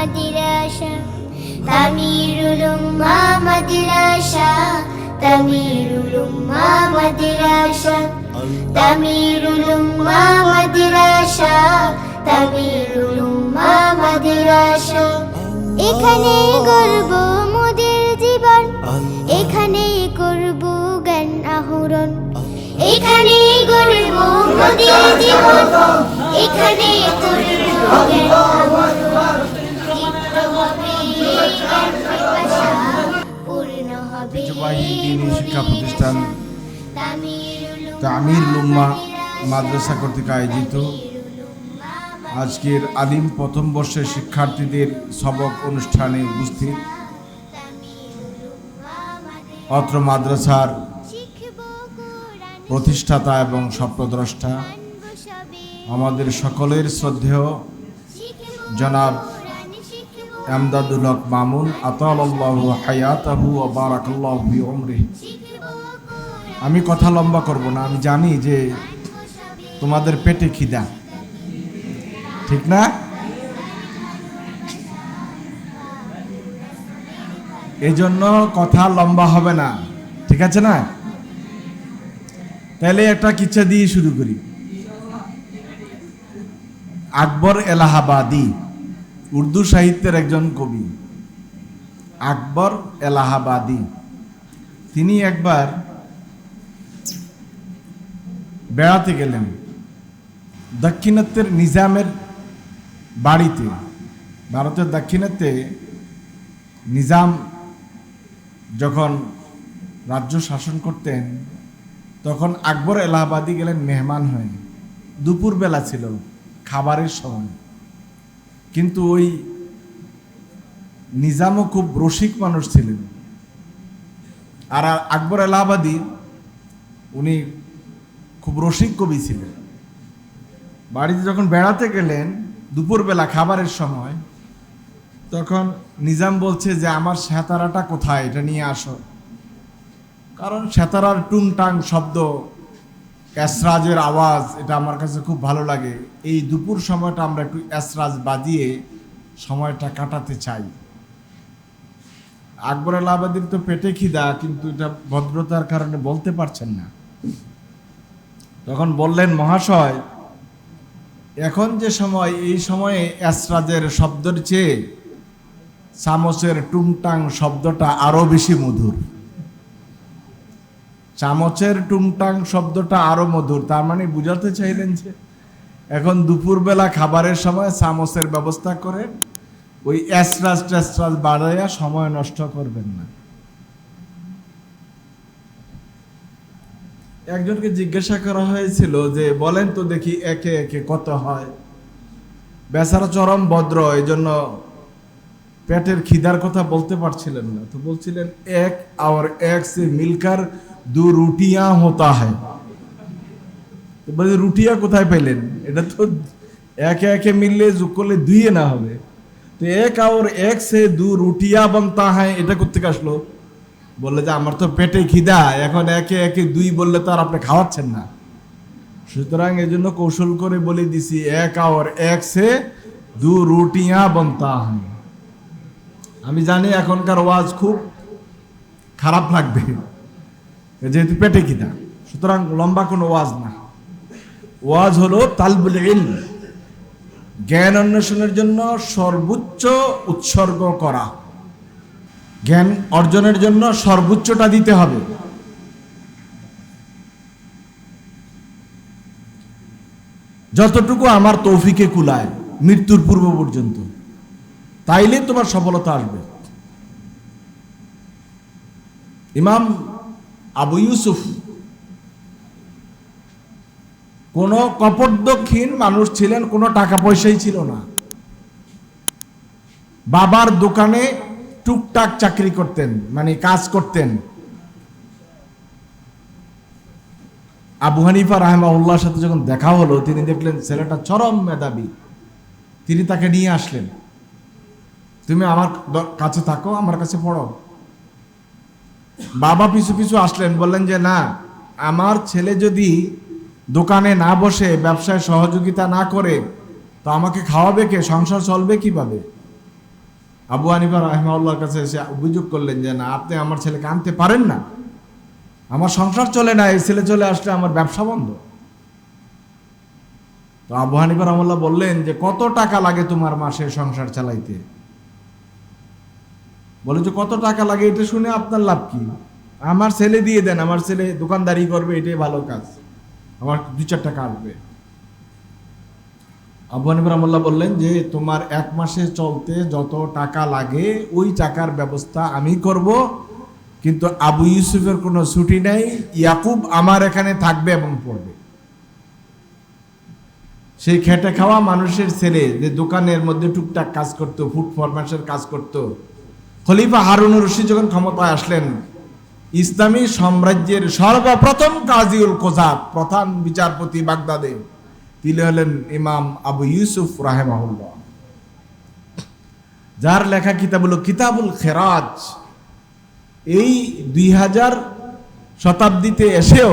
মাদিরাসা। তামিরুল উম্মা মাদিরাসা। তামিরুল উম্মা মাদিরাসা। তামিরুল উম্মা মাদিরাসা। তামিরুল উম্মা মাদিরাসা। এখানে গর্ব মোদের জীবন। এখানে করব জ্ঞান আহরণ। এখানে গর্ব মোদের জীবন। এখানে করব জ্ঞান শিক্ষা প্রতিষ্ঠান তামির লুম্মা মাদ্রাসা কর্তৃক আয়োজিত আজকের আলিম প্রথম বর্ষের শিক্ষার্থীদের সবক অনুষ্ঠানে উপস্থিত অত্র মাদ্রাসার প্রতিষ্ঠাতা এবং স্বপ্নদ্রষ্টা আমাদের সকলের শ্রদ্ধেয় জনাব এমদাদুল হক মামুন আতালাল্লাহু হায়াতাহু ও বারাকাল্লাহু শিখব আমি কথা লম্বা করব না, আমি জানি যে তোমাদের পেটে খিদা। ঠিক না? এই জন্য কথা লম্বা হবে না, ঠিক আছে না? তাহলে একটা কিচ্ছা দিয়ে শুরু করি। আকবর এলাহাবাদী। উর্দু সাহিত্যের একজন কবি, আকবর এলাহাবাদী। তিনি একবার বেড়াতে গেলেন দাক্ষিণাত্যের নিজামের বাড়িতে। ভারতের দাক্ষিণাত্যে নিজাম যখন রাজ্য শাসন করতেন, তখন আকবর এলাহাবাদী গেলেন মেহমান হয়ে। দুপুরবেলা ছিল খাবারের সময়। কিন্তু ওই নিজামও খুব রসিক মানুষ ছিলেন। আর আকবর এলাহাবাদী, উনি খুব রসিক কবি ছিলেন। বাড়িতে যখন বেড়াতে গেলেন, দুপুরবেলা খাবারের সময়, তখন নিজাম বলছে যে, আমার সেতারাটা কোথায়? এটা নিয়ে আসো। কারণ সেতারার টুংটাং শব্দ এসরাজের আওয়াজ, এটা আমার কাছে খুব ভালো লাগে। এই দুপুর সময়টা আমরা একটু এসরাজ বাজিয়ে সময়টা কাটাতে চাই। আকবর আলাহাবাদীর তো পেটে খিদা, কিন্তু এটা ভদ্রতার কারণে বলতে পারছেন না। তখন বললেন, মহাশয়, এখন যে সময়, এই সময়ে এসরাজের শব্দের চেয়ে চামচের টুংটাং শব্দটা আরও বেশি মধুর। চামচের টুংটাং শব্দটা আরও মধুর, তার মানে বুঝাতে চাইলেন যে এখন দুপুরবেলা খাবারের সময় চামচের ব্যবস্থা করে ওই এসরাজ টেসরাজ বাড়াইয়া সময় নষ্ট করবেন না। একজনকে জিজ্ঞাসা করা হয়েছিল যে, বলেন তো দেখি একে একে কত হয়। বেচারা চরম ভদ্র এই জন্য পেটের খিদার কথা বলতে পারছিলেন না। তো বলছিলেন, এক, আর এক সে মিলকার দু রুটিয়া হতা হয় রুটিয়া কোথায় পেলেন এটা তো একে একে মিললে যোগ করলে দুইয়ে না হবে তো এক আর এক সে দু রুটিয়া বনতা হয় এটা করতে আসলো বললে যে আমার তো পেটে খিদা এখন একে একে দুই বললে তো আর আপনি খাওয়াচ্ছেন না সুতরাং এই জন্য কৌশল করে বলে দিছি এক আর এক সে দু রুটিয়া বনতা হয় আমি জানি এখনকার ওয়াজ খুব খারাপ লাগবে যেহেতু পেটে খিদা সুতরাং লম্বা কোনো ওয়াজ না। ওয়াজ হলো তালবুল ইলম, জ্ঞান অন্বেষণের জন্য সর্বোচ্চ উৎসর্গ করা। জ্ঞান অর্জনের জন্য সর্বোচ্চটা দিতে হবে। যতটুকু আমার তৌফিকে কুলায় মৃত্যুর পূর্ব পর্যন্ত, তাইলে তোমার সফলতা আসবে। ইমাম আবু ইউসুফ। কোনো কপটদক্ষিণ মানুষ ছিলেন, কোনো টাকা পয়সাই ছিল না। বাবার দোকানে টুকটাক চাকরি করতেন মানে কাজ করতেন। আবু হানিফা রাহমাউল্লাহর সাথে যখন দেখা হলো, তিনি দেখলেন ছেলেটা চরম মেধাবী। তিনি তাকে নিয়ে আসলেন। তুমি আমার কাছে থাকো, আমার কাছে পড়ো। বাবা পিছু পিছু আসলেন, বললেন যে, না, আমার ছেলে যদি দোকানে না বসে, ব্যবসায় সহযোগিতা না করে, তো আমাকে খাওয়াবে কে? সংসার চলবে কীভাবে? আবু হানিফা রহমাউল্লাহর কাছে এসে অভিযোগ করলেন যে, না, আপনি আমার ছেলেকে আনতে পারেন না। আমার সংসার চলে না, এই ছেলে চলে আসলে আমার ব্যবসা বন্ধ। তো আবু হানিফা রহমাল্লাহ বললেন যে, কত টাকা লাগে তোমার মাসে সংসার চালাইতে? বলে যে, কত টাকা লাগে? এটা শুনে আপনার লাভ কি? আমার ছেলে দিয়ে দেন, আমার ছেলে দোকানদারি করবে, এটাই ভালো কাজ। আমার দু চার টাকা আসবে। আবু হানিফা রহমাল্লাহ বললেন যে, তোমার এক মাসে চলতে যত টাকা লাগে, ওই টাকার ব্যবস্থা আমি করব। কিন্তু আবু ইউসুফের কোনো ছুটি নাই, ইয়াকুব আমার এখানে থাকবে এবং পড়বে। সেই খেটে খাওয়া মানুষের ছেলে যে দোকানের মধ্যে টুকটাক কাজ করতো, ফুড ফরমাসের কাজ করত খলিফা হারুন রশিদ যখন ক্ষমতায় আসলেন, ইসলামী সাম্রাজ্যের সর্বপ্রথম কাজিউল কোজাত প্রধান বিচারপতি বাগদাদে, তিনি হলেন ইমাম আবু ইউসুফ রাহেমাহুল্লাহ। যার লেখা কিতাব হলো কিতাবুল খেরাজ। এই দুই হাজার শতাব্দীতে এসেও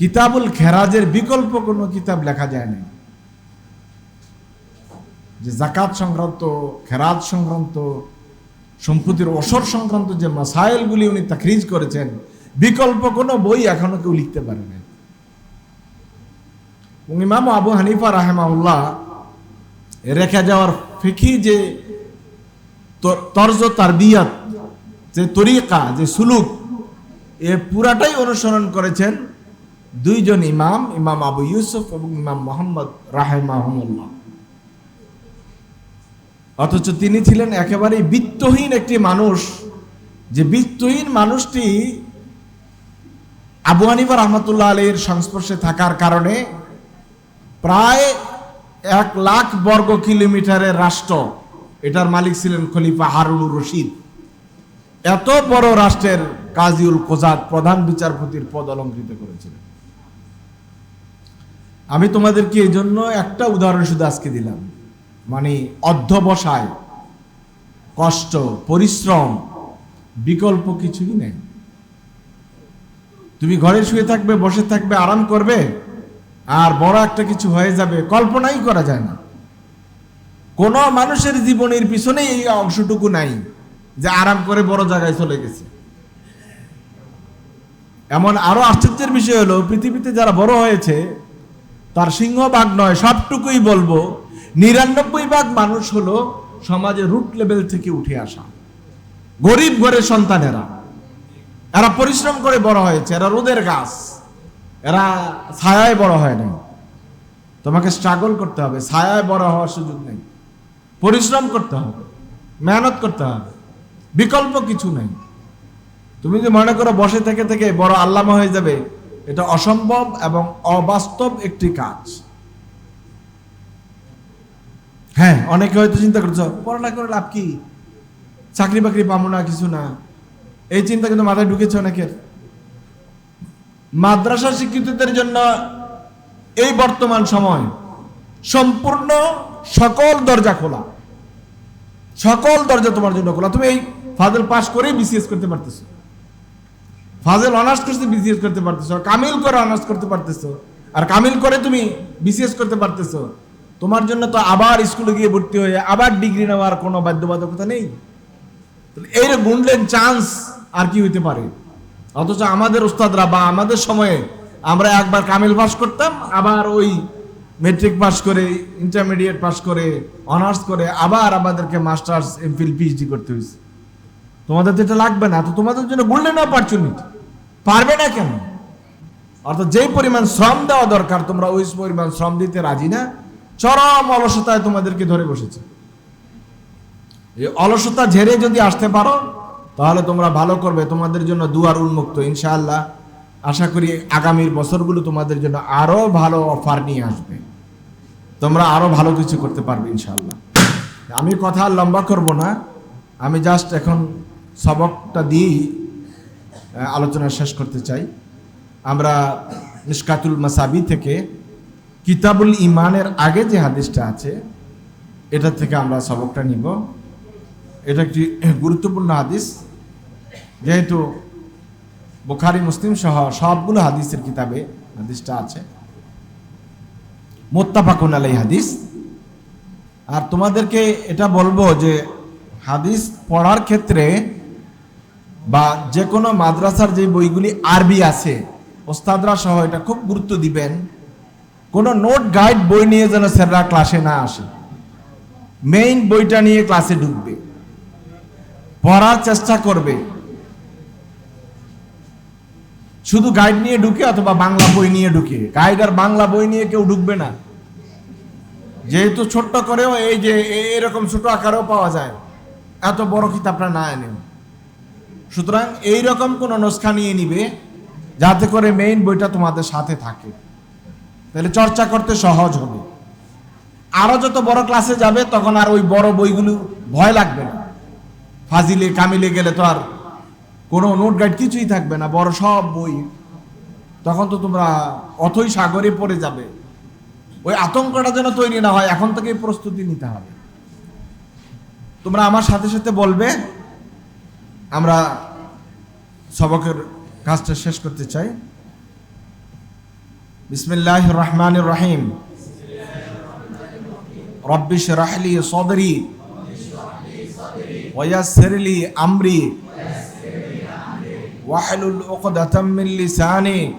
কিতাবুল খেরাজের বিকল্প কোনো কিতাব লেখা যায় না যে জাকাত সংক্রান্ত, খেরাজ সংক্রান্ত সম্পত্তির অসর সংক্রান্ত যে মাসাইলগুলি উনি তাকরিজ করেছেন, বিকল্প কোনো বই এখনও কেউ লিখতে পারে না ইমাম আবু হানিফা রাহেমাউল্লাহ রেখে যাওয়ার ফিকি যে তর- তর্জ তারবিয়াত, যে তরিকা, যে সুলুক, এ পুরাটাই অনুসরণ করেছেন দুইজন ইমাম ইমাম আবু ইউসুফ এবং ইমাম মোহাম্মদ রাহেমাহমুল্লাহ অথচ তিনি ছিলেন একেবারে বিত্তহীন একটি মানুষ। যে বিত্তহীন মানুষটি আবু হানিফা রহমতুল্লাহ আলীর সংস্পর্শে থাকার কারণে প্রায় এক লাখ বর্গ কিলোমিটারের রাষ্ট্র এটার মালিক ছিলেন খলিফা হারুনুর রশিদ। এত বড় রাষ্ট্রের কাজিউল কোজাদ প্রধান বিচারপতির পদ অলঙ্কৃত করেছিলেন। আমি তোমাদেরকে এই জন্য একটা উদাহরণ শুধু আজকে দিলাম। মানে অধ্যবসায়, কষ্ট, পরিশ্রম, বিকল্প কিছুই নেই। তুমি ঘরে শুয়ে থাকবে, বসে থাকবে, আরাম করবে, আর বড় একটা কিছু হয়ে যাবে, কল্পনাই করা যায় না। কোন মানুষের জীবনের পিছনে এই অংশটুকু নাই, যে আরাম করে বড় জায়গায় চলে গেছে। এমন আরও আশ্চর্যের বিষয় হলো, পৃথিবীতে যারা বড় হয়েছে, তার সিংহভাগ নয়, সবটুকুই বলব নিরানব্বই ভাগ মানুষ হলো সমাজের রুট লেভেল থেকে উঠে আসা। গরিব ঘরের সন্তানেরা। এরা পরিশ্রম করে বড় হয়েছে, এরা রোদের গাছ, এরা ছায়ায় বড় হয় নাই। তোমাকে স্ট্রাগল করতে হবে, ছায়ায় বড় হওয়ার সুযোগ নেই। পরিশ্রম করতে হবে, মেহনত করতে হবে, বিকল্প কিছু নেই। তুমি যদি মনে করো বসে থেকে থেকে বড় আল্লামা হয়ে যাবে, এটা অসম্ভব এবং অবাস্তব একটি কাজ। হ্যাঁ অনেকে হয়তো চিন্তা করছ, পড়ালেখা করে লাভ কি? চাকরি বাকরি পাবো না, কিছু না। এই চিন্তা কিন্তু মাথায় ঢুকেছে অনেকের। মাদ্রাসা শিক্ষিতদের জন্য এই বর্তমান সময় সম্পূর্ণ সকল দরজা খোলা। সকল দরজা তোমার জন্য খোলা। তুমি এই ফাজল পাশ করে বিসিএস করতে পারতেছো। ফাজল অনার্স করতে বিসিএস করতে পারতেছো। কামিল করে অনার্স করতে পারতেছো। আর কামিল করে তুমি বিসিএস করতে পারতেছো। তোমার জন্য তো আবার স্কুলে গিয়ে ভর্তি হয়ে আবার ডিগ্রি নেওয়ার কোনো বাধ্যবাধকতা নেই। এই গুনলেন চান্স আর কি হইতে পারে? অথচ আমাদের ওস্তাদরা বা আমাদের সময়ে আমরা একবার কামিল পাস করতাম, আবার ওই মেট্রিক পাস করে ইন্টারমিডিয়েট পাস করে অনার্স করে আবার আমাদেরকে মাস্টার্স এমফিল পিএইচডি করতে হয়েছে তোমাদের তো এটা লাগবে না, তো তোমাদের জন্য গোল্ডেন অপরচুনিটি পারবে না কেন? অর্থাৎ যেই পরিমাণ শ্রম দেওয়া দরকার, তোমরা ওই পরিমাণ শ্রম দিতে রাজি না চরম অলসতায় তোমাদেরকে ধরে বসেছে। এই অলসতা ঝেড়ে যদি আসতে পারো, তাহলে তোমরা ভালো করবে। তোমাদের জন্য দুয়ার উন্মুক্ত, ইনশাআল্লাহ। আশা করি আগামীর বছরগুলো তোমাদের জন্য আরও ভালো অফার নিয়ে আসবে। তোমরা আরও ভালো কিছু করতে পারবে, ইনশাআল্লাহ। আমি কথা লম্বা করব না। আমি জাস্ট এখন সবকটা দিয়েই আলোচনা শেষ করতে চাই। আমরা নিষ্কাতুল মাসাবি থেকে কিতাবুল ইমানের আগে যে হাদিসটা আছে, এটা থেকে আমরা সবকটা নিব। এটা একটি গুরুত্বপূর্ণ হাদিস। যেহেতু বুখারি, মুসলিম সহ সবগুলো হাদিসের কিতাবে হাদিসটা আছে। মোত্তাফাকুন আলাই হাদিস। আর তোমাদেরকে এটা বলব যে হাদিস পড়ার ক্ষেত্রে বা যে কোনো মাদ্রাসার যে বইগুলি আরবি আছে, ওস্তাদরা সহ এটা খুব গুরুত্ব দিবেন। কোনো নোট গাইড বই নিয়ে যেন স্যাররা ক্লাসে না আসে। মেইন বইটা নিয়ে ক্লাসে ঢুকবে। পড়ার চেষ্টা করবে। শুধু গাইড নিয়ে ঢুকে অথবা বাংলা বই নিয়ে ঢুকে। গাইড আর বাংলা বই নিয়ে কেউ ঢুকবে না। যেহেতু ছোট্ট করেও এই যে এরকম ছোট আকারেও পাওয়া যায়। এত বড় কিতাবটা না এনে। সুতরাং এইরকম কোনো নস্খা নিয়ে নিবে, যাতে করে মেইন বইটা তোমাদের সাথে থাকে। তাহলে চর্চা করতে সহজ হবে। আরও যত বড় ক্লাসে যাবে, তখন আর ওই বড় বইগুলো ভয় লাগবে না। ফাজিলে, কামিলে গেলে তো আর কোনো নোট গাইড কিছুই থাকবে না, বড় সব বই। তখন তো তোমরা অথই সাগরে পড়ে যাবে। ওই আতঙ্কটা যেন তৈরি না হয়, এখন থেকে প্রস্তুতি নিতে হবে। তোমরা আমার সাথে সাথে বলবে, আমরা সবকের কাজটা শেষ করতে চাই। بسم الله الرحمن الرحيم رب اشرح لي صدري ويسر لي أمري واحلل عقدة من لساني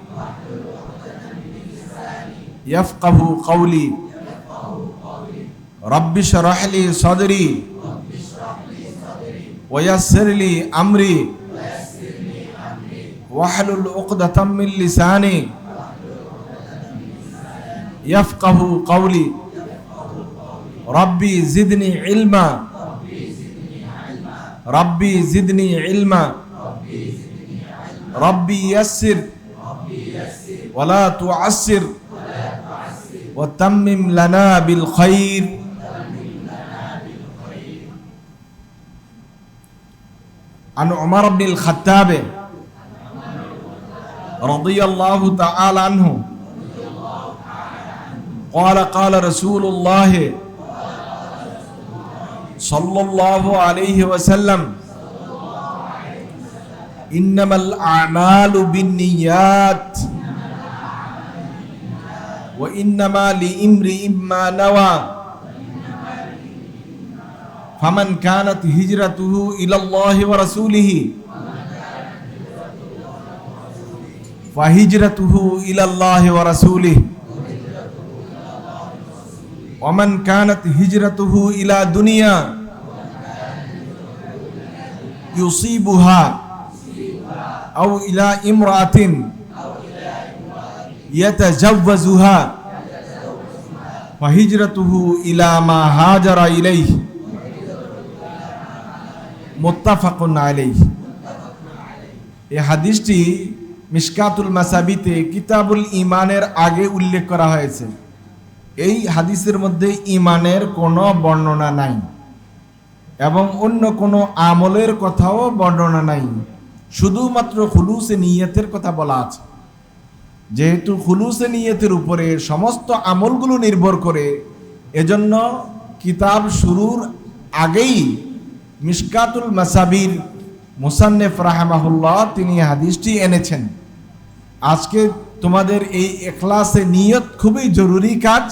يفقه قولي رب اشرح لي صدري ويسر لي أمري واحلل عقدة من لساني يفقه قولي ربي زدني علما ربي زدني علما ربي يسر ولا تعسر وتمم لنا بالخير عن عمر بن الخطاب رضي الله تعالى عنه قال قال رسول الله صلى الله عليه وسلم إنما الأعمال بالنيات وإنما لامرئ ما نوى فمن كانت هجرته إلى الله ورسوله فهجرته إلى الله ورسوله ওমান কানাত হিজরাতুহু ইলা দুনিয়া ইউসিবুহা আও ইলা ইমরাতিন ইয়াতাজাওয়াজুহা ফাহিজরাতুহু ইলা মা হাজারা ইলাইহি মোত্তাফাকুন আলাইহি। এই হাদিসটি মিশকাতুল মাসাবিতে কিতাবুল ইমানের আগে উল্লেখ করা হয়েছে। এই হাদিসের মধ্যে ইমানের কোনো বর্ণনা নাই এবং অন্য কোনো আমলের কথাও বর্ণনা নাই। শুধুমাত্র খুলুসে নিয়তের কথা বলা আছে। যেহেতু খুলুসে নিয়তের উপরে সমস্ত আমলগুলো নির্ভর করে, এজন্য কিতাব শুরুর আগেই মিশকাতুল মাসাবির মুসান্নেফ রাহমাহুল্লাহ তিনি হাদিসটি এনেছেন। আজকে তোমাদের এই এখলাসে নিয়ত খুবই জরুরি কাজ।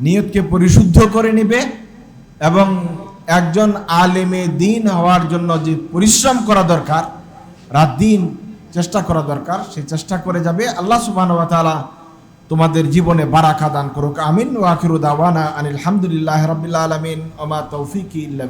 নিয়তকে পরিশুদ্ধ করে নেবে এবং একজন আলেমে দিন হওয়ার জন্য যে পরিশ্রম করা দরকার, রাত দিন চেষ্টা করা দরকার সেই চেষ্টা করে যাবে। আল্লাহ সুবহানাহু ওয়া তাআলা তোমাদের জীবনে বারাকা দান করুক। আমিন। ওয়াকিরু দাওয়ানা আনিল হামদুলিল্লাহি রাব্বিল আলামিন। ওয়া মা তৌফিকি